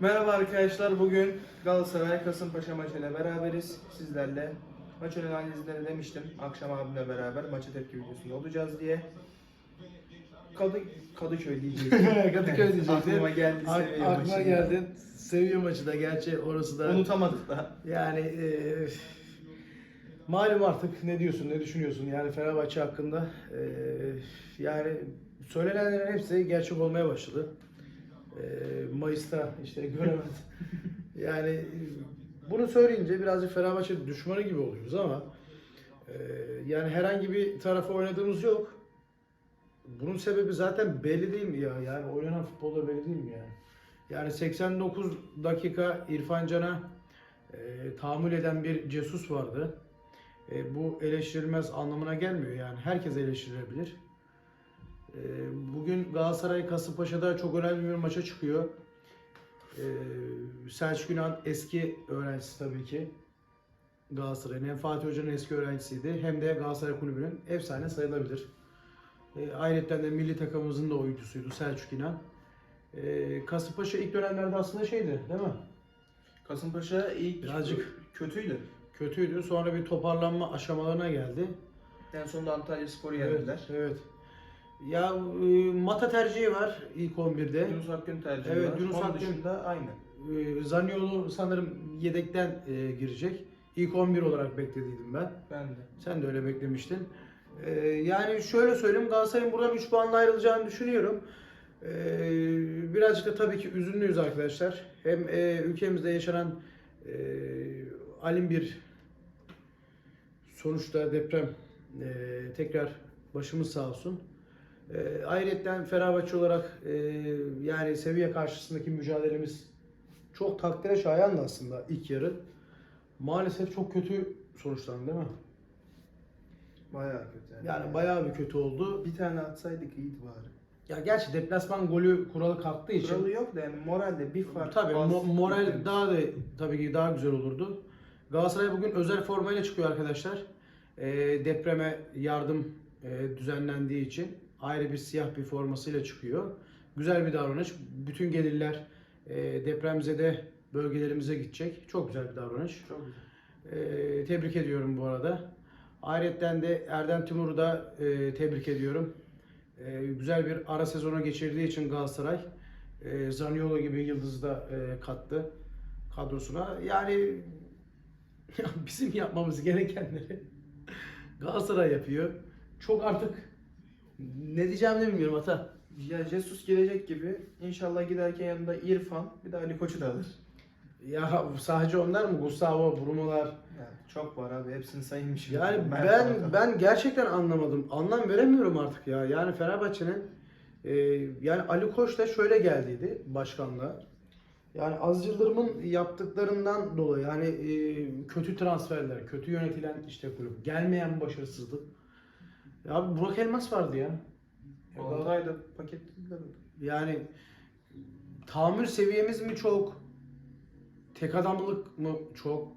Merhaba arkadaşlar. Bugün Galatasaray Kasımpaşa maçıyla beraberiz sizlerle. Maç ön analizleri demiştim. Akşam abimle beraber maça tepki videosunda olacağız diye. Kadı, Kadıköy diyecektim. Kadıköy diyecektin. Aklıma geldi Ak- seviye aklıma maçı. geldin. Seviye maçı da gerçi orası da Unutamadık da. yani e, malum artık ne diyorsun ne düşünüyorsun yani Fenerbahçe hakkında E, yani söylenenlerin hepsi gerçek olmaya başladı. Mayıs'ta işte göremedim. yani bunu söyleyince birazcık Fenerbahçe düşmanı gibi oluyoruz ama yani herhangi bir tarafa oynadığımız yok. Bunun sebebi zaten belli değil mi ya? Yani oynanan futbolda belli değil mi yani? Yani 89 dakika İrfan Can'a e, tahammül eden bir cesus vardı. E, bu eleştirilmez anlamına gelmiyor yani. Herkes eleştirilebilir. E, bugün Galatasaray Kasımpaşa'da çok önemli bir maça çıkıyor. E, Selçuk Yunan eski öğrencisi tabii ki. Galatasaray'ın hem Fatih Hoca'nın eski öğrencisiydi hem de Galatasaray Kulübü'nün efsane sayılabilir. E, ayrıca de milli takımımızın da oyuncusuydu Selçuk İnan. E, Kasımpaşa ilk dönemlerde aslında şeydi değil mi? Kasımpaşa ilk Birazcık. kötüydü. Kötüydü. Sonra bir toparlanma aşamalarına geldi. En sonunda Antalya Spor'u Evet. yendiler. evet. Ya e, Mata tercihi var ilk 11'de. Yunus Akgün tercihi Evet, var. Yunus Onun Akgün. dışında aynı. E, Zaniolo sanırım yedekten e, girecek. İlk 11 olarak beklediydim ben. Ben de. Sen de öyle beklemiştin. E, yani şöyle söyleyeyim Galatasaray'ın buradan 3 puanla ayrılacağını düşünüyorum. E, birazcık da tabii ki üzünlüyüz arkadaşlar. Hem e, ülkemizde yaşanan e, alim bir sonuçta deprem e, tekrar başımız sağ olsun. E, ayrıca Fenerbahçe olarak e, yani seviye karşısındaki mücadelemiz çok takdire şayandı aslında ilk yarı. Maalesef çok kötü sonuçlandı değil mi? Bayağı kötü. Yani, Yani bayağı bir kötü oldu. bir tane atsaydık iyiydi bari. Ya gerçi deplasman golü kuralı kalktığı için Kuralı yok da yani moralde bir fark tabii mo- moral gitmemiş. daha da tabii ki daha güzel olurdu. Galatasaray bugün özel formayla çıkıyor arkadaşlar. E, depreme yardım e, düzenlendiği için ayrı bir siyah bir formasıyla çıkıyor. Güzel bir davranış. Bütün gelirler e, depremzede bölgelerimize gidecek. Çok güzel bir davranış. Çok güzel. E, tebrik ediyorum bu arada. Ayrıca de Erdem Timur'u da e, tebrik ediyorum. E, güzel bir ara sezona geçirdiği için Galatasaray e, Zaniolo gibi yıldızı da e, kattı kadrosuna. Yani ya bizim yapmamız gerekenleri Galatasaray yapıyor. Çok artık ne diyeceğimi de bilmiyorum Ata. Ya Jesus gelecek gibi inşallah giderken yanında İrfan bir de Ali Koç'u da alır. Ya sadece onlar mı? Gustavo, Bruno'lar. Yani çok var abi hepsini saymış. Yani ben ben gerçekten anlamadım. Anlam veremiyorum artık ya. Yani Fenerbahçe'nin e, yani Ali Koç da şöyle geldiydi başkanla. Yani Aziz Yıldırım'ın yaptıklarından dolayı yani e, kötü transferler, kötü yönetilen işte kulüp, gelmeyen başarısızlık. Ya abi Burak Elmas vardı ya. 6 ayda paketlediler. Yani tahammül seviyemiz mi çok? Tek adamlık mı çok?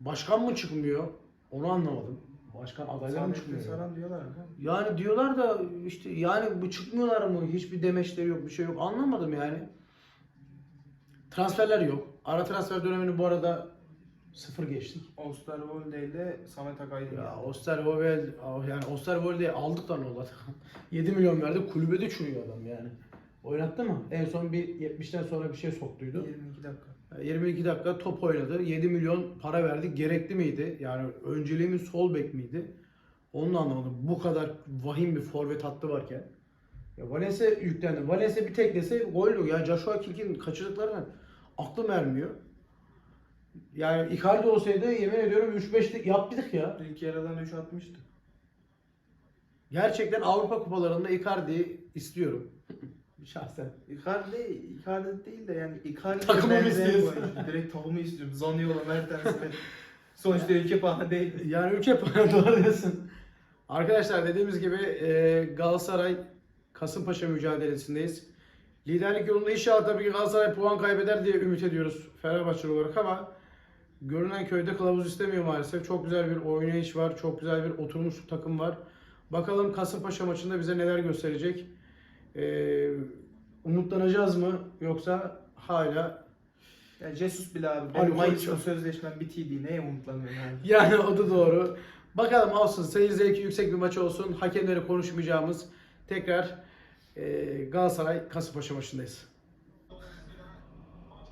Başkan mı çıkmıyor? Onu anlamadım. Başkan adayları mı çıkmıyor? Saran diyorlar ama. Yani diyorlar da işte yani bu çıkmıyorlar mı? Hiçbir demeçleri yok, bir şey yok. Anlamadım yani. Transferler yok. Ara transfer dönemini bu arada sıfır geçtik. Osterwolde ile Samet Akaydın. Ya. Osterwolde yani Osterwolde'yi aldık da ne oldu? 7 milyon verdi. Kulübede çürüyor adam yani. Oynattı mı? En son bir 70'ten sonra bir şey soktuydu. 22 dakika. 22 dakika top oynadı. 7 milyon para verdi. Gerekli miydi? Yani önceliğimiz sol bek miydi? Onu da anlamadım. Bu kadar vahim bir forvet hattı varken. Ya Valencia yüklendi. Valencia bir teklese gol. Ya Joshua King'in kaçırdıklarına aklım ermiyor. Yani Icardi olsaydı yemin ediyorum 3-5'lik yaptık ya. İlk yarıdan 3 atmıştı. Gerçekten Avrupa kupalarında Icardi'yi istiyorum. Şahsen. Icardi, Icardi değil de yani Icardi Takımı mı istiyorsun? Direkt takımı istiyorum. Zaniolo, Mertens'le. Sonuçta ülke pahalı değil. Yani ülke puanı doğru diyorsun. Arkadaşlar dediğimiz gibi e, Galatasaray Kasımpaşa mücadelesindeyiz. Liderlik yolunda inşallah tabii ki Galatasaray puan kaybeder diye ümit ediyoruz Fenerbahçe olarak ama görünen köyde kılavuz istemiyor maalesef. Çok güzel bir oynayış var. Çok güzel bir oturmuş takım var. Bakalım Kasımpaşa maçında bize neler gösterecek. E, umutlanacağız mı yoksa hala Ya Jesus bile abi. Benim Mayıs'ta sözleşmem bitiydi. Neye umutlanıyorum abi? yani o da doğru. Bakalım olsun seyir zevki yüksek bir maç olsun. Hakemleri konuşmayacağımız tekrar e, Galatasaray Kasımpaşa maçındayız.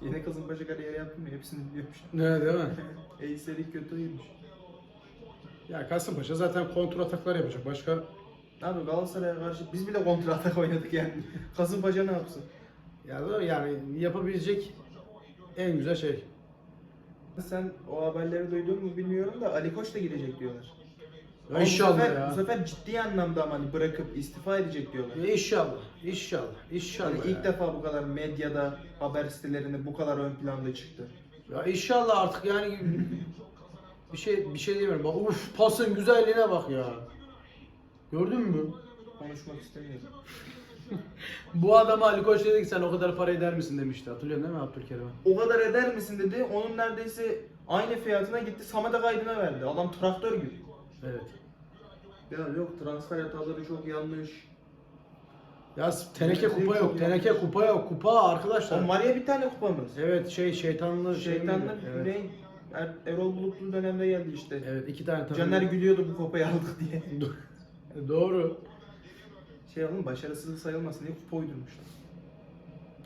Yine Kasımpaşa kariyeri yaptım ya. Hepsini biliyormuş. Ne değil mi? Eğselik kötüymüş. Ya Kasımpaşa zaten kontrol ataklar yapacak. Başka Abi Galatasaray'a karşı biz bile kontra atak oynadık yani. Kasımpaşa ne yapsın? ya da yani yapabilecek en güzel şey. Sen o haberleri duydun mu bilmiyorum da Ali Koç da girecek diyorlar. Ama inşallah bu sefer, ya. Bu sefer ciddi anlamda ama hani bırakıp istifa edecek diyorlar. İnşallah. İnşallah. İnşallah. Yani ilk defa bu kadar medyada, haber sitelerinde bu kadar ön planda çıktı. Ya inşallah artık yani bir şey bir şey demiyorum. Bak uf pasın güzelliğine bak ya. Gördün mü? Konuşmak istemiyorum. Bu adama Ali Koç dedi ki sen o kadar para eder misin demişti. Hatırlıyorsun değil mi Abdülkerim? O kadar eder misin dedi. Onun neredeyse aynı fiyatına gitti. Samet'e kaydına verdi. Adam traktör gibi. Evet. Ya yok transfer hataları çok yanlış. Ya teneke kupa yok, teneke yanlış. kupa yok, kupa arkadaşlar. O var ya bir tane kupamız. Evet şey şeytanlı şey Şeytanlık miydi? evet. ne? Er, Erol Bulutlu dönemde geldi işte. evet iki tane takım. Caner gülüyordu bu kupayı aldık diye. Doğru. Şey oğlum başarısızlık sayılmasın diye kupa uydurmuşlar.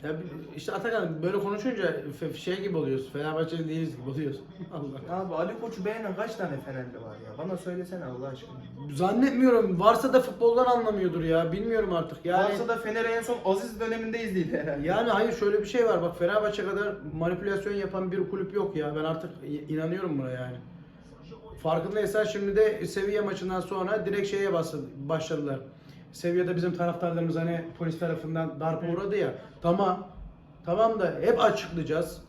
Ya bir- işte Atakan böyle konuşunca fe- şey gibi oluyorsun. Fenerbahçeli değiliz gibi oluyorsun. Allah. Abi Ali Koç'u beğenen kaç tane Fenerli var ya? Bana söylesene Allah aşkına. Zannetmiyorum. Varsa da futboldan anlamıyordur ya. Bilmiyorum artık. Yani Varsa da Fener'e en son Aziz döneminde izledi herhalde. yani hayır şöyle bir şey var. Bak Fenerbahçe kadar manipülasyon yapan bir kulüp yok ya. Ben artık i- inanıyorum buna yani. Farkındaysan şimdi de seviye maçından sonra direkt şeye bastı, başladılar. Seviyede bizim taraftarlarımız hani polis tarafından darp uğradı ya. Tamam. Tamam da hep açıklayacağız.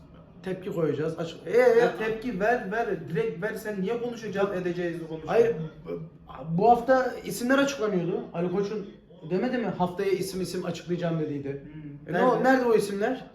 Tepki koyacağız. Açık. Ee, Ya tepki ver ver direkt ver sen niye konuşacağız edeceğiz konuşacağız. Hayır bu hafta isimler açıklanıyordu. Ali Koç'un demedi mi haftaya isim isim açıklayacağım dediydi. Hmm, E ne o, nerede o isimler?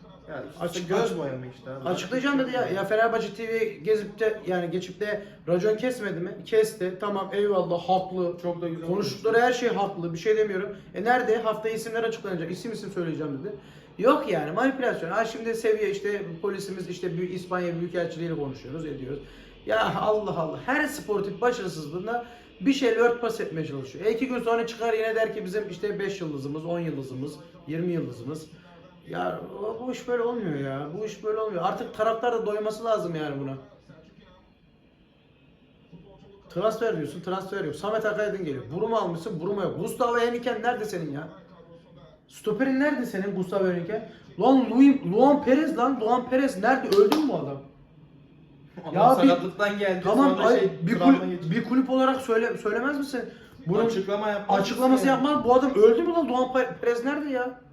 Açık- göz açık- boyama işte abi. Açıklayacağım dedi ya. Ya Fenerbahçe TV gezip de yani geçip de racon kesmedi mi? Kesti. Tamam eyvallah haklı. Çok da güzel. Konuştukları her şey haklı. Bir şey demiyorum. E nerede? Haftaya isimler açıklanacak. İsim isim söyleyeceğim dedi. Yok yani manipülasyon. Ha şimdi seviye işte polisimiz işte büyük İspanya Büyükelçiliğiyle konuşuyoruz, ediyoruz. Ya Allah Allah. Her sportif başarısızlığında bir şeyle örtbas etmeye çalışıyor. E iki gün sonra çıkar yine der ki bizim işte 5 yıldızımız, 10 yıldızımız, 20 yıldızımız. Ya bu iş böyle olmuyor ya. Bu iş böyle olmuyor. Artık taraftar da doyması lazım yani buna. Transfer diyorsun, transfer yok. Samet Akaydın geliyor. Buruma almışsın, Buruma yok. Gustavo Henrique nerede senin ya? Stoperin nerede senin Gustavo Henrique? Lan Luis, Luan Perez lan, Luan Perez nerede? Öldü mü bu adam? Ya Ya bir- sakatlıktan geldi. Tamam, ay, şey, bir, geçirdi. bir kulüp olarak söyle söylemez misin? Bunun açıklama yapmaz. açıklaması yapmaz. Bu adam öldü mü lan? Luan Perez nerede ya?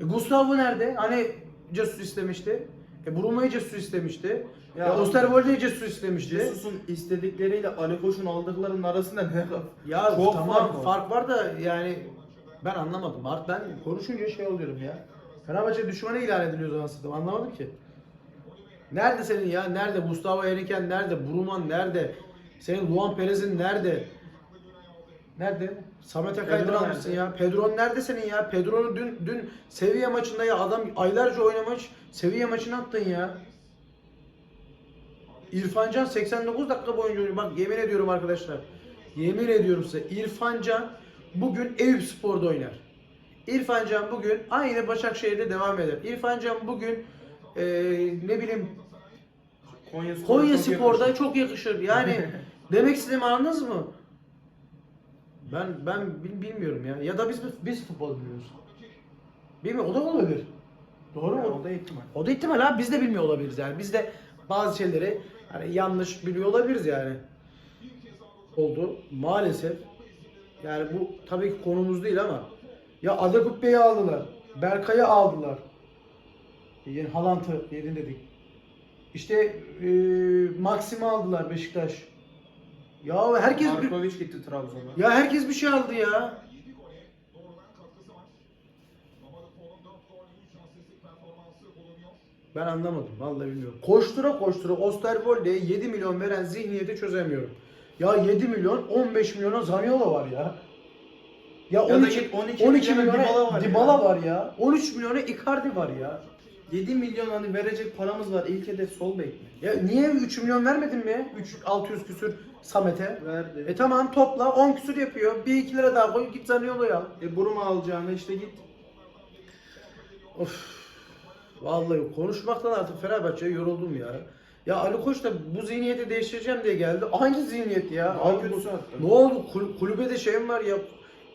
E, Gustavo nerede? Hani Jesus istemişti. E Bruma'yı Jesus istemişti. Ya- Ya, Osterwolde'yi Jesus istemişti. Jesus'un istedikleriyle Ali Koç'un aldıklarının arasında ne? Ya Çok tamam fark var. fark var da yani ben anlamadım. Artık ben konuşunca şey oluyorum ya. Fenerbahçe düşmanı ilan ediliyor zaman sistem. Anlamadım ki. Nerede senin ya? Nerede? Gustavo Henrique nerede? Bruman nerede? Senin Luan Perez'in nerede? Nerede? Samet Akaydın Pedro almışsın nerede? ya. Pedro nerede senin ya? Pedro'nu dün dün seviye maçında ya adam aylarca oynamış. Seviye maçını attın ya. İrfancan 89 dakika boyunca oynuyor. Bak yemin ediyorum arkadaşlar. Yemin ediyorum size İrfancan bugün Eyüp Spor'da oynar. İrfancan bugün aynı Başakşehir'de devam eder. İrfancan bugün eee, ne bileyim Konya, Konya Spor'da çok yakışır. Yani demek istediğimi anladınız mı? Ben ben bil- bilmiyorum ya. Ya da biz biz futbol bilmiyoruz. Bilmiyorum o da olabilir. Doğru mu? o da ihtimal. O da ihtimal abi biz de bilmiyor olabiliriz yani. Biz de bazı şeyleri hani yanlış biliyor olabiliriz yani. Oldu maalesef. Yani bu tabii ki konumuz değil ama ya Adakutbe'yi aldılar. Berkay'ı aldılar. Yeni Halant'ı yedin dedik. İşte e, Maxim'i aldılar Beşiktaş. Ya herkes bir, Markovic gitti Trabzon'a. ya herkes bir şey aldı ya. Ben anlamadım. Vallahi bilmiyorum. Koştura koştura Osterwolde'ye 7 milyon veren zihniyeti çözemiyorum. Ya 7 milyon 15 milyona Zaniola var ya. Ya Ya da 12, git 12 12 milyona milyona Dybala var ya. Dybala var ya. 13 milyona Icardi var ya. 7 milyon hani verecek paramız var. İlk hedef sol bek mi? Ya niye 3 milyon vermedin mi? 3 600 küsür Samet'e. Verdi. E tamam topla 10 küsür yapıyor. 1 2 lira daha koy git Zaniolo'yu al. E, Buruma alacağını işte git. Of. Vallahi konuşmaktan artık Fenerbahçe'ye yoruldum ya. Ya Ali Koç da bu zihniyeti değiştireceğim diye geldi. Aynı zihniyet ya. Daha Abi bu-. Ne oldu? Kul- kulübede şey mi var ya?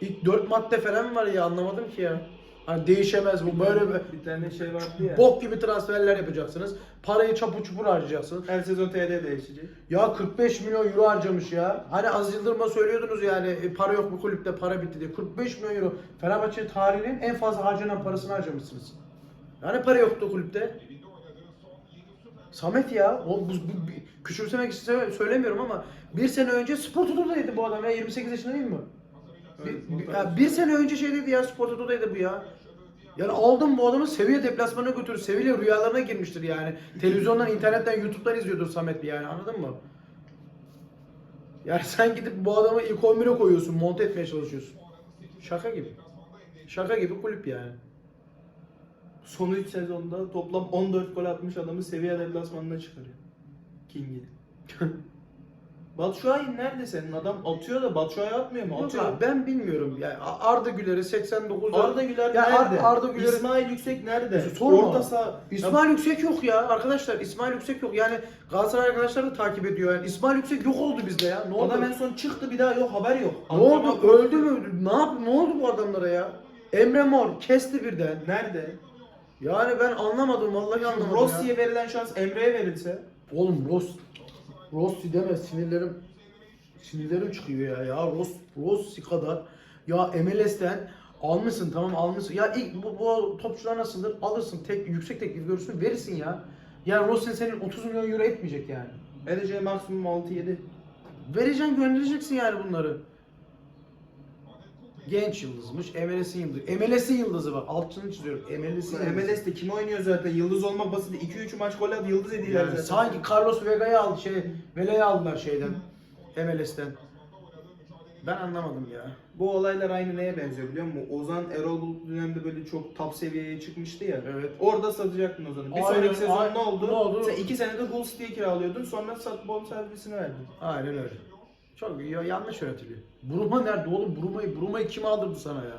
İlk 4 madde falan var ya anlamadım ki ya. Hani değişemez bu böyle bir bir tane şey vardı ya. bok gibi transferler yapacaksınız. Parayı çapur çupur harcayacaksınız. Her sezon TL değişecek. Ya 45 milyon euro harcamış ya. Hani Aziz Yıldırım'a söylüyordunuz yani e, para yok bu kulüpte para bitti diye. 45 milyon euro. Fenerbahçe tarihinin en fazla harcanan parasını harcamışsınız. Yani para yoktu kulüpte. Samet ya, o bu, bu, bu- küçümsemek söyle- söylemiyorum ama bir sene önce Spor Toto'daydı bu adam ya 28 yaşında değil mi? Bir, Evet, bir- ya tarz. bir sene önce şeydeydi ya Spor Toto'daydı bu ya. Yani aldım bu adamı Sevilla deplasmanına götür. Sevilla rüyalarına girmiştir yani. Televizyondan, internetten, YouTube'dan izliyordur Samet yani anladın mı? Yani sen gidip bu adamı ilk 11'e koyuyorsun, monte etmeye çalışıyorsun. Şaka gibi. Şaka gibi kulüp yani. Son 3 sezonda toplam 14 gol atmış adamı Sevilla deplasmanına çıkarıyor. King'i. Batshuayi nerede senin? Adam atıyor da Batshuayi atmıyor mu? Yok Atıyor. abi, ben bilmiyorum. Yani Arda Güler'i 89 Arda Güler Ya Ar- nerede? Arda Güler- İsmail Yüksek nerede? Sorma. Orta saha. İsmail Yüksek yok ya arkadaşlar. İsmail Yüksek yok. Yani Galatasaray arkadaşlar da takip ediyor. Yani İsmail Yüksek yok oldu bizde ya. Ne oldu? adam en son çıktı bir daha yok haber yok. Ne oldu? Öldü mü? Ne yap? Ne oldu bu adamlara ya? Emre Mor kesti birden. Nerede? Yani ben anlamadım vallahi anlamadım ya. Rossi'ye verilen şans Emre'ye verilse. Oğlum Ross Rossi deme sinirlerim sinirlerim çıkıyor ya. Ya Ross Rossi kadar ya MLS'ten almışsın tamam almışsın. Ya ilk bu, bu topçular nasıldır? Alırsın tek yüksek teklif görürsün verirsin ya. Yani Rossi senin 30 milyon euro etmeyecek yani. Edeceği maksimum 6-7. Vereceksin göndereceksin yani bunları. Genç yıldızmış. MLS'in yıldızı. MLS'in yıldızı bak. Altını çiziyorum. MLS'in yıldızı. MLS'te kim oynuyor zaten? Yıldız olmak basit. 2-3 maç gol at yıldız ediyorlar Yani zaten. sanki Carlos Vega'yı aldı şey, Vele'yi aldılar şeyden. MLS'ten. Ben anlamadım ya. Bu olaylar aynı neye benziyor biliyor musun? Ozan Erol Bulut dönemde böyle çok top seviyeye çıkmıştı ya. Evet. Orada satacaktın Ozan'ı. Bir Aynen, sonraki sezon aynen. ne oldu? Ne oldu? Sen 2 senede Hull City'ye kiralıyordun sonra sat bol servisini verdin. Aynen öyle. Çok ya- yanlış yönetiliyor. Buruma nerede oğlum? Buruma'yı Buruma'yı kim aldırdı sana ya?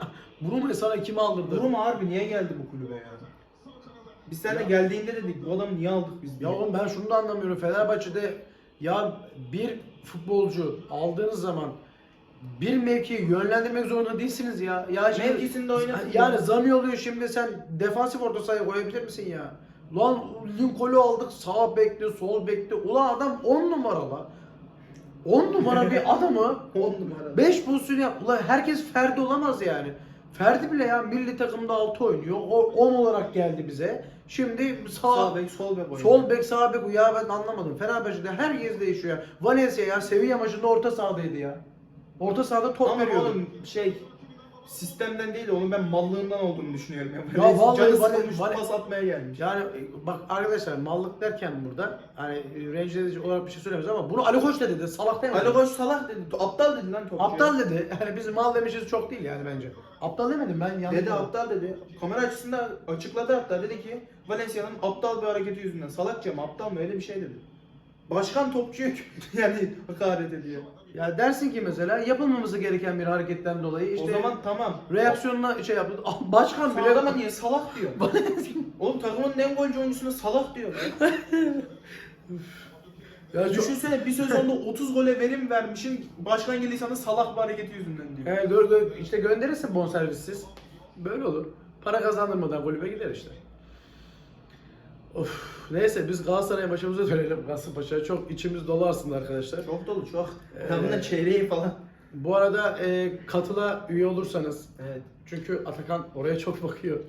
Buruma'yı sana kim aldırdı? Buruma harbi niye geldi bu kulübe ya? Biz seninle Ya. geldiğinde dedik bu adamı niye aldık biz diye. Ya oğlum ben şunu da anlamıyorum. Fenerbahçe'de ya bir futbolcu aldığınız zaman bir mevkiyi yönlendirmek zorunda değilsiniz ya. Ya şimdi- Mevkisinde oynatın. Yani Zaniolo'yu şimdi sen defansif orta sahaya koyabilir misin ya? Lan Lincoln'u aldık sağ bekli, sol bekli. Ulan adam 10 numara la. 10 numara bir adamı 10 numara. 5 pozisyon yap. Ulan herkes Ferdi olamaz yani. Ferdi bile ya milli takımda 6 oynuyor. O 10 olarak geldi bize. Şimdi sağ, Sağ bek, sol bek oynuyor. sol bek sağ bek ya ben anlamadım. Fenerbahçe'de her yer değişiyor. Valencia ya Sevilla maçında orta sahadaydı ya. Orta sahada top Ama veriyordu. oğlum şey sistemden değil onun ben mallığından olduğunu düşünüyorum. Ya, Ya vallahi canı Vale- sıkılmış pas atmaya gelmiş. Yani e, bak arkadaşlar mallık derken burada hani e, rencide edici olarak bir şey söylemiyoruz ama bunu Ali Koç da dedi. Salak demedi. Ali Koç salak dedi. Aptal dedi lan topçuya. Aptal dedi. Yani biz mal demişiz çok değil yani bence. Aptal demedim ben yanlış. Dedi aptal dedi. Kamera açısında açıkladı hatta dedi ki Valencia'nın aptal bir hareketi yüzünden salakça mı aptal mı öyle bir şey dedi. Başkan topçuya yani hakaret ediyor. Ya dersin ki mesela yapılmaması gereken bir hareketten dolayı işte o zaman tamam. reaksiyonuna şey yapıldı. Ah, Başkan bile adama niye salak diyor. Oğlum takımın en golcü oyuncusuna salak diyor. lan. ya çok... Düşünsene bir sezonda 30 gole verim vermişin başkan geliyor sana salak bir hareketi yüzünden diyor. He, gör, gör, işte gönderirsin bonservissiz. Böyle olur. Para kazandırmadan kulübe gider işte. Of. Neyse biz Galatasaray maçımıza dönelim. Kasımpaşa çok içimiz dolu aslında arkadaşlar. Çok dolu çok. Ee, Takımın çeyreği falan. Bu arada e, katıla üye olursanız Evet. çünkü Atakan oraya çok bakıyor.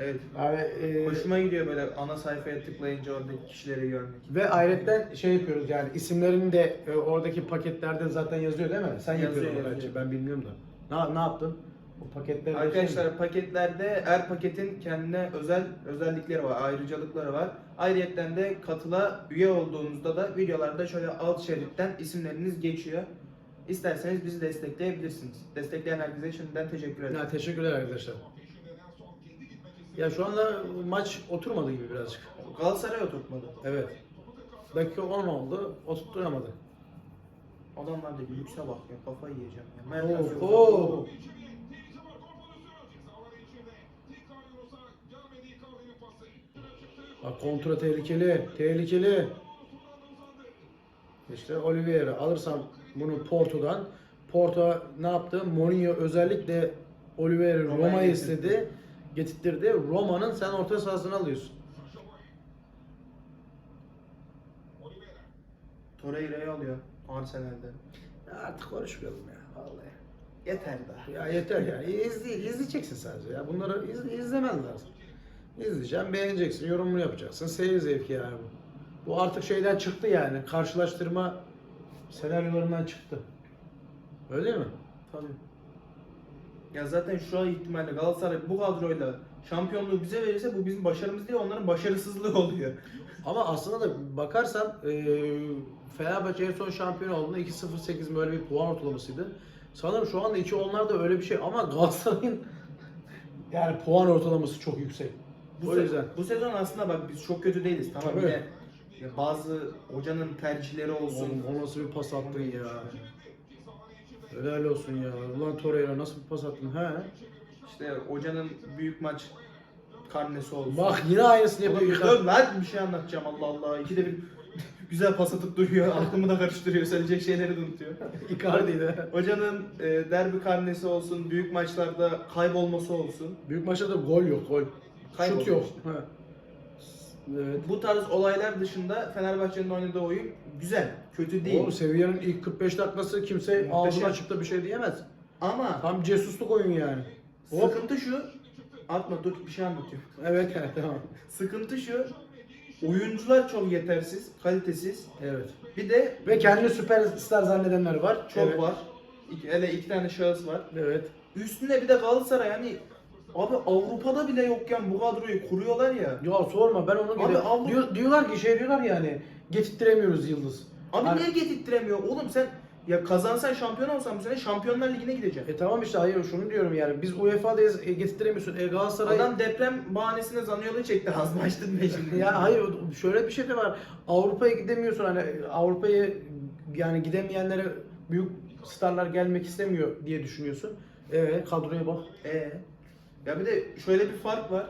Evet. Yani, e, Hoşuma gidiyor böyle ana sayfaya tıklayınca oradaki kişileri görmek. ve ayrıca şey yapıyoruz yani isimlerini de e, oradaki paketlerde zaten yazıyor değil mi? Sen Yazıyor, yapıyorsun yazıyor. bence ben bilmiyorum da. Ne, ne yaptın? O paketlerde Arkadaşlar paketlerde her paketin kendine özel özellikleri var, ayrıcalıkları var. Ayrıyeten de katıla üye olduğunuzda da videolarda şöyle alt şeritten isimleriniz geçiyor. İsterseniz bizi destekleyebilirsiniz. Destekleyen herkese şimdiden teşekkür ederim. Ya, teşekkürler arkadaşlar. Ya şu anda maç oturmadı gibi birazcık. Galatasaray oturtmadı. Evet. Dakika 10 oldu, oturtturamadı. Adamlardaki lükse bak ya kafayı yiyeceğim ya. Mertens yok. Oo. Bak kontra tehlikeli, tehlikeli. İşte Oliveira alırsam bunu Porto'dan. Porto ne yaptı? Mourinho özellikle Oliveira Roma'yı istedi. Getirtirdi. Roma'nın sen orta sahasını alıyorsun. Torreira'yı alıyor Arsenal'de. Ya artık konuşmayalım ya. Vallahi. Yeter daha. Ya yeter yani. İzle, izleyeceksin sadece ya. Bunları izle, izlemen lazım. İzleyeceksin, beğeneceksin, yorumunu yapacaksın. Seyir zevki yani bu. Bu artık şeyden çıktı yani. Karşılaştırma senaryolarından çıktı. Öyle mi? Tabii. Ya zaten şu an ihtimalle Galatasaray bu kadroyla şampiyonluğu bize verirse bu bizim başarımız değil onların başarısızlığı oluyor. Ama aslında da bakarsan eee Fenerbahçe en son şampiyon olduğunda 2-0-8 böyle bir puan ortalamasıydı. Sanırım şu anda 2 onlar da öyle bir şey ama Galatasaray'ın yani puan ortalaması çok yüksek. Bu, o se- yüzden. bu sezon aslında bak biz çok kötü değiliz. Tamam Tabii. yine ya bazı hocanın tercihleri olsun. Oğlum o nasıl bir pas attın ya. Helal olsun ya. Ulan Torreira nasıl bir pas attın he? İşte hocanın büyük maç karnesi olsun. Bak yine aynısını Oğlum yapıyor. dur lan bir şey anlatacağım Allah Allah. İkide bir güzel pas atıp duruyor. Aklımı da karıştırıyor. Söyleyecek şeyleri de unutuyor. Icardi'ydi. Hocanın e, derbi karnesi olsun, büyük maçlarda kaybolması olsun. Büyük maçta da gol yok gol. Şut yok. işte. Evet. Bu tarz olaylar dışında Fenerbahçe'nin oynadığı oyun güzel, kötü değil. Oğlum seviyenin ilk 45 dakikası kimse Muhteşem. ağzını açıp da bir şey diyemez. Ama Tam cesusluk oyun yani. Hop. sıkıntı şu, atma dur bir şey anlatıyorum. Evet evet tamam. Sıkıntı şu, oyuncular çok yetersiz, kalitesiz. Evet. Bir de Ve kendini süperstar zannedenler var. çok Evet. var. İki, hele iki tane şahıs var. Evet. Üstüne bir de Galatasaray yani abi Avrupa'da bile yokken bu kadroyu kuruyorlar ya. Ya sorma ben onu Abi. Avrupa- Diyor, diyorlar ki şey diyorlar yani getirtiremiyoruz yıldız. Abi Hani- niye getirtiremiyor? Oğlum sen ya kazansan şampiyon olsan bu sene Şampiyonlar Ligi'ne gideceksin. E tamam işte hayır şunu diyorum yani biz UEFA'dayız e, getirtiremiyorsun. E Galatasaray Adam deprem bahanesine Zaniolo çekti az açtın be şimdi. ya hayır şöyle bir şey de var. Avrupa'ya gidemiyorsun hani Avrupa'ya yani gidemeyenlere büyük starlar gelmek istemiyor diye düşünüyorsun. Evet kadroya bak. Ee, ya bir de şöyle bir fark var.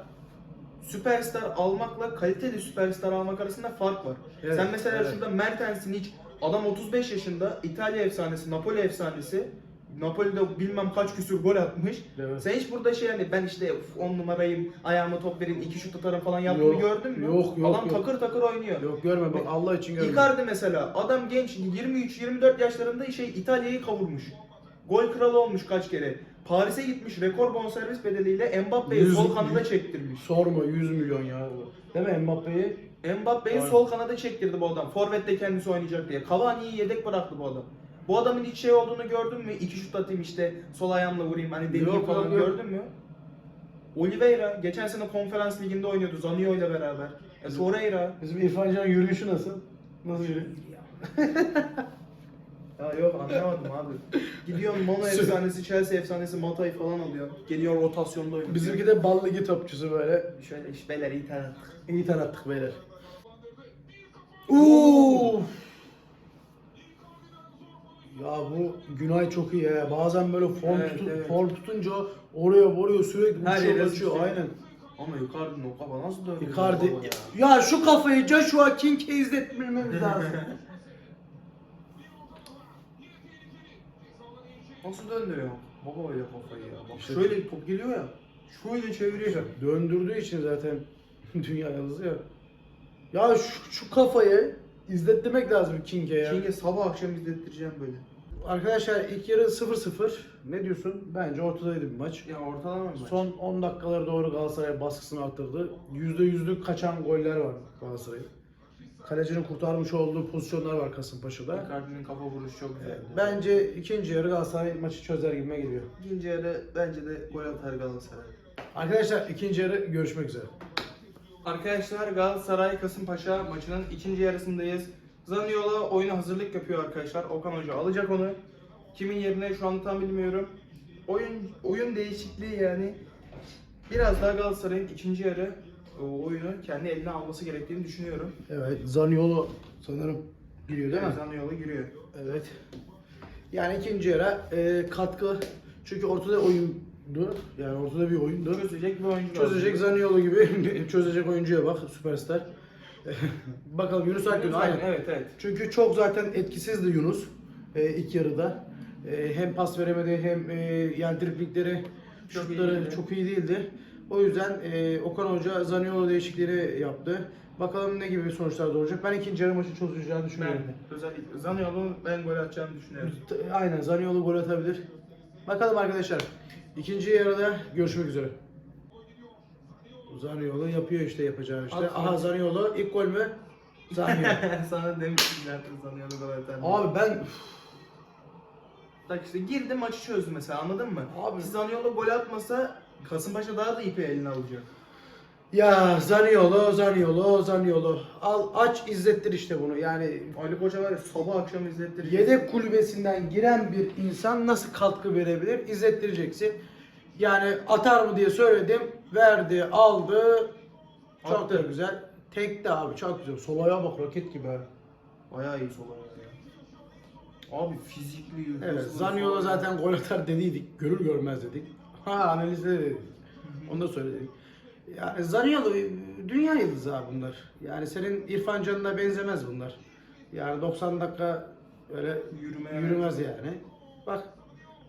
Süperstar almakla kaliteli süperstar almak arasında fark var. Evet, Sen mesela evet. şurada Mertens'in hiç adam 35 yaşında İtalya efsanesi, Napoli efsanesi. Napoli'de bilmem kaç küsür gol atmış. Evet. Sen hiç burada şey hani ben işte 10 numarayım, ayağıma top verin, iki şut atarım falan yaptığını Yok, gördün mü? yok, yok, Adam yok. takır takır oynuyor. Yok görme bak Allah için görme. Icardi mesela adam genç 23-24 yaşlarında şey İtalya'yı kavurmuş. Gol kralı olmuş kaç kere. Paris'e gitmiş rekor bonservis bedeliyle Mbappe'yi Yüz- sol kanada çektirmiş. Sorma 100 milyon ya. Değil mi Mbappe'yi? Mbappe'yi Aynen. sol kanada çektirdi bu adam. Forvet'te kendisi oynayacak diye. Cavani'yi yedek bıraktı bu adam. Bu adamın hiç şey olduğunu gördün mü? İki şut atayım işte sol ayağımla vurayım hani deneyeyim Yok, falan yok. gördün mü? Oliveira geçen sene konferans liginde oynuyordu Zanio ile beraber. E, Torreira. Bizim İrfan Can yürüyüşü nasıl? Nasıl yürüyor? Ya yok anlamadım abi. Gidiyorsun Mono efsanesi, Chelsea efsanesi Mata'yı falan alıyor. Geliyor rotasyonda oynuyor. Bizimki de bal ligi topçusu böyle. şöyle iş beyler iyi tanıdık. İyi tanıttık beyler. Uuu. Ya bu Günay çok iyi ya. Bazen böyle form, Evet, tutu- evet. form tutunca oraya vuruyor sürekli Her uçuyor yere kaçıyor. Aynen. Ama Icardi'nin o kafa nasıl döndü? Icardi. baba ya? Şu kafayı Joshua King'e izletmemiz lazım. Nasıl döndürüyor? Baba öyle kafayı ya. Bak İşte- şöyle bir top geliyor ya. Şöyle çeviriyor. Döndürdüğü için zaten dünya yıldızı ya. Ya şu, şu kafayı izlettirmek lazım King'e ya. King'e sabah akşam izlettireceğim böyle. Arkadaşlar ilk yarı 0-0. Ne diyorsun? Bence ortadaydı bir maç. Ya ortalama mı? Son 10 dakikalara doğru Galatasaray baskısını arttırdı. %100'lük kaçan goller var Galatasaray'ın. Kalecinin kurtarmış olduğu pozisyonlar var Kasımpaşa'da. Icardi'nin kafa vuruşu çok güzel. Bence ikinci yarı Galatasaray maçı çözer gibime geliyor. İkinci yarı bence de gol atar Galatasaray. Arkadaşlar ikinci yarı görüşmek üzere. Arkadaşlar Galatasaray Kasımpaşa maçının ikinci yarısındayız. Zaniola oyuna hazırlık yapıyor arkadaşlar. Okan Hoca alacak onu. Kimin yerine şu anda tam bilmiyorum. Oyun oyun değişikliği yani Biraz daha Galatasaray'ın ikinci yarı oyunu kendi eline alması gerektiğini düşünüyorum. Evet, Zaniolo sanırım giriyor değil mi? Zaniolo giriyor. Evet. Yani ikinci yara e, katkı çünkü ortada oyundu. Yani ortada bir oyundu. Çözecek bir oyuncu Çözecek lazım. Zaniolo gibi çözecek oyuncuya bak süperstar. Bakalım Yunus Akgün aynen. Evet evet. Çünkü çok zaten etkisizdi Yunus e, ilk yarıda. E, hem pas veremedi hem e, yani driplingleri, iyi şutları değildi. çok iyi değildi. O yüzden e, Okan Hoca Zaniolo değişikleri yaptı. Bakalım ne gibi sonuçlar doğuracak. Ben ikinci yarı maçı çözüleceğini düşünüyorum. Ben özellikle Zaniolo'nun ben gol atacağını düşünüyorum. Aynen Zaniolo gol atabilir. Bakalım arkadaşlar. İkinci yarıda görüşmek üzere. Zaniolo yapıyor işte yapacağını işte. At- Aha Zaniolo ilk gol mü? Zaniolo. Sana demiştim zaten Zaniolo gol atar. Abi ben Bak işte girdi maçı çözdü mesela anladın mı? Abi- Zaniolo gol atmasa Kasımpaşa daha da ipi eline alacak. ya Zaniolo, Zaniolo, Zaniolo. Al aç izlettir işte bunu. Yani Ali Koca var ya sabah akşam izlettirecek. yedek kulübesinden giren bir insan nasıl katkı verebilir? İzlettireceksin. Yani atar mı diye söyledim. Verdi, aldı. Çok da Attı. güzel. Tek de abi çok güzel. Solaya bak roket gibi. ha. Bayağı iyi sol ayağı ya. Abi fizikli, Evet, hızlı, Zaniolo zaten gol atar dediydik. Görür görmez dedik. Ha analizde de dedik. Onu da söyledik. Yani Zaniolo dünya yıldızı abi bunlar. Yani senin İrfan Can'ına benzemez bunlar. Yani 90 dakika öyle Yürümeye yürümez yani. Bak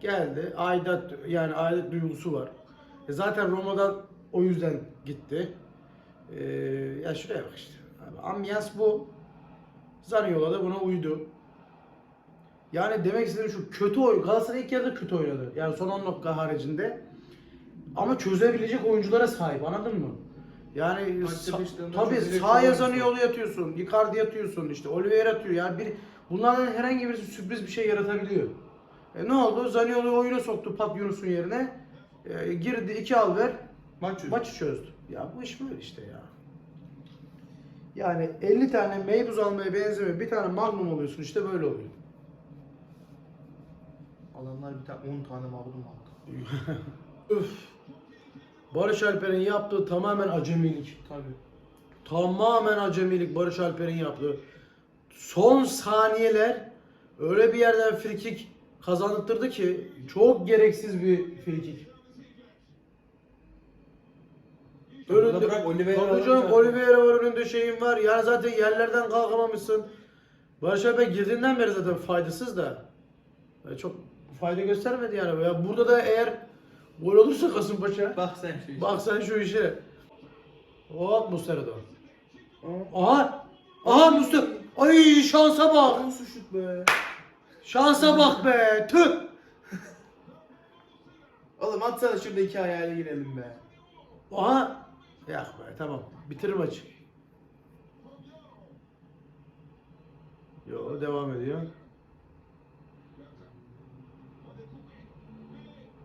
geldi. Aidat yani aidat duygusu var. E zaten Roma'dan o yüzden gitti. Ee, ya şuraya bak işte. Abi, ambiyans bu. Zaniolo da buna uydu. Yani demek istediğim şu kötü oyun. Galatasaray ilk yarıda kötü oynadı. Yani son 10 dakika haricinde. Ama çözebilecek oyunculara sahip anladın mı? Yani Maçta sa- beşlerinde tabii çözecek sahaya oyuncusu. Zaniolo yatıyorsun, Icardi atıyorsun, işte Oliveira atıyor. Yani bir bunlardan herhangi birisi sürpriz bir şey yaratabiliyor. E ne oldu? Zaniolo'yu oyuna soktu Pat Yunus'un yerine. E, girdi iki al ver. Maç çözdü. Maçı çözdü. Ya bu iş böyle işte ya. Yani 50 tane meybuz almaya benzemiyor. Bir tane magnum alıyorsun işte böyle oluyor. Adamlar bir tane 10 tane mağlum aldı. Üf. Barış Alper'in yaptığı tamamen acemilik. Tabii. Tamamen acemilik Barış Alper'in yaptığı. Son saniyeler öyle bir yerden frikik kazandırdı ki çok gereksiz bir frikik. Burada bırak Oliveira var zaten. Oliveira var önünde şeyin var. Yani zaten yerlerden kalkamamışsın. Barış Alper girdiğinden beri zaten faydasız da. Yani çok fayda göstermedi yani. Ya burada da eğer gol olursa Kasımpaşa. Bak sen şu işe. Bak sen şu işe. Hop Muslera da. Aa, Aha! Aha Muslera! Ay şansa bak! Nasıl şut be? Şansa bak be! Tüh! Oğlum atsana şurada iki ayağıyla girelim be. Aha! Ya be tamam. Bitir maçı. Yo devam ediyor.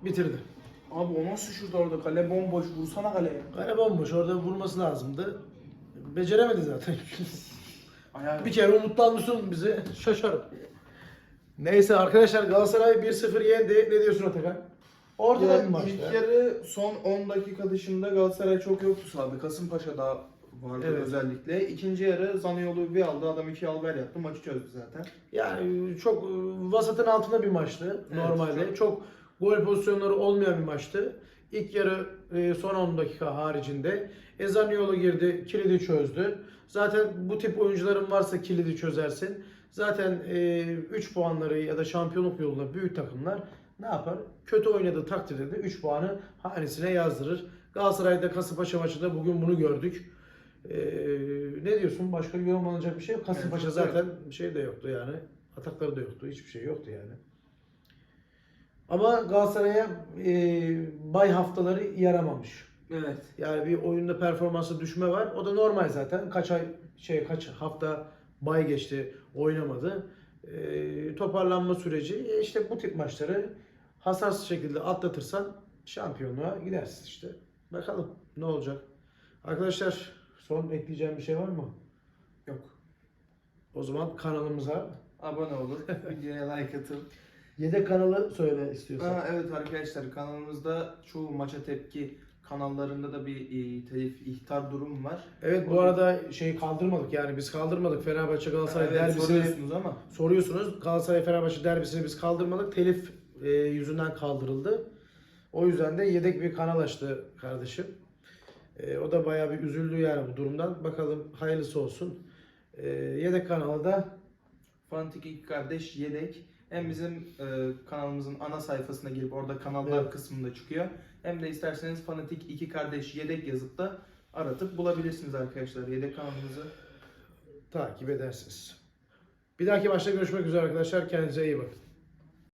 Bitirdi. Abi o nasıl şut orada? Kale bomboş. Vursana kaleye. Kale bomboş orada vurması lazımdı. Beceremedi zaten. Ayağı. Bir kere umutlanmışsın bizi. Şaşarım. Neyse arkadaşlar Galatasaray 1-0 yendi. Ne diyorsun Atakan? Ortada bir maçtı. ilk yarı son 10 dakika dışında Galatasaray çok yoktu sahada. Kasımpaşa'da vardı Evet. özellikle. İkinci yarı Zaniolo bir aldı. Adam iki alver yaptı. Maçı çözdü zaten. Yani çok e, vasatın altında bir maçtı Evet, normalde. çok- Çok gol pozisyonları olmayan bir maçtı. İlk yarı e, son 10 dakika haricinde Ezaniolo girdi, kilidi çözdü. Zaten bu tip oyuncuların varsa kilidi çözersin. Zaten 3 puanları ya da şampiyonluk yolunda büyük takımlar ne yapar? Kötü oynadığı takdirde de 3 puanı hanesine yazdırır. Galatasaray'da Kasımpaşa maçında bugün bunu gördük. E, ne diyorsun? Başka yorumlanacak bir şey yok. Kasımpaşa zaten şey de yoktu yani. Atakları da yoktu. Hiçbir şey yoktu yani. Ama Galatasaray'a e, bay haftaları yaramamış. Evet. Yani bir oyunda performansı düşme var. O da normal zaten. Kaç ay şey kaç hafta bay geçti, oynamadı. E, toparlanma süreci. E, işte bu tip maçları hasarsız şekilde atlatırsan şampiyonluğa gidersin işte. Bakalım ne olacak. Arkadaşlar son ekleyeceğim bir şey var mı? Yok. O zaman kanalımıza Abone olur. Videoya like atın. Yedek kanalı söyle istiyorsan. Aa, evet arkadaşlar kanalımızda çoğu maça tepki kanallarında da bir e, telif ihtar durum var. Evet bu arada şey kaldırmadık yani biz kaldırmadık Fenerbahçe Galatasaray Evet, derbisini soruyorsunuz ama soruyorsunuz. Galatasaray Fenerbahçe derbisini biz kaldırmadık. Telif e, yüzünden kaldırıldı. O yüzden de yedek bir kanal açtı kardeşim. E, o da bayağı bir üzüldü yani bu durumdan. Bakalım hayırlısı olsun. E, yedek kanalı da Fanatik iki kardeş yedek. Hem bizim e, kanalımızın ana sayfasına girip orada kanallar Evet. kısmında çıkıyor. Hem de isterseniz Fanatik iki kardeş yedek yazıp da aratıp bulabilirsiniz arkadaşlar yedek kanalımızı. takip edersiniz. Bir dahaki maçta görüşmek üzere arkadaşlar. Kendinize iyi bakın.